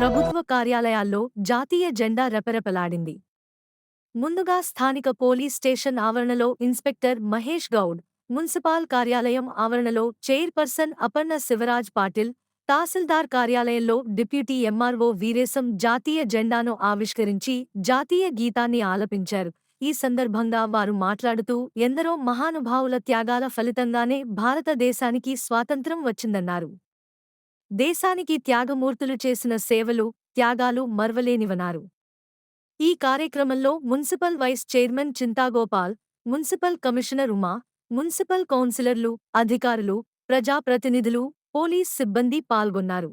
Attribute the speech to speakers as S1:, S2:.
S1: ప్రభుత్వ కార్యాలయాల్లో జాతీయ జెండా రెపరెపలాడింది. ముందుగా స్థానిక పోలీస్ స్టేషన్ ఆవరణలో ఇన్స్పెక్టర్ మహేష్ గౌడ్ మున్సిపాల్ కార్యాలయం ఆవరణలో చైర్పర్సన్ అపర్ణ శివరాజ్ పాటిల్ తహసీల్దార్ కార్యాలయంలో డిప్యూటీ ఎంఆర్ఓ వీరేశం జాతీయ జెండాను ఆవిష్కరించి జాతీయ గీతాన్ని ఆలపించారు. ఈ సందర్భంగా వారు మాట్లాడుతూ ఎందరో మహానుభావుల త్యాగాల ఫలితంగానే భారతదేశానికి స్వాతంత్ర్యం వచ్చిందన్నారు. దేశానికి త్యాగమూర్తులు చేసిన సేవలు త్యాగాలు మర్వలేనివన్నారు. ఈ కార్యక్రమంలో municipal vice chairman Chinta Gopal municipal commissioner Uma municipal కౌన్సిలర్లు అధికారులు ప్రజాప్రతినిధులు పోలీస్ సిబ్బంది పాల్గొన్నారు.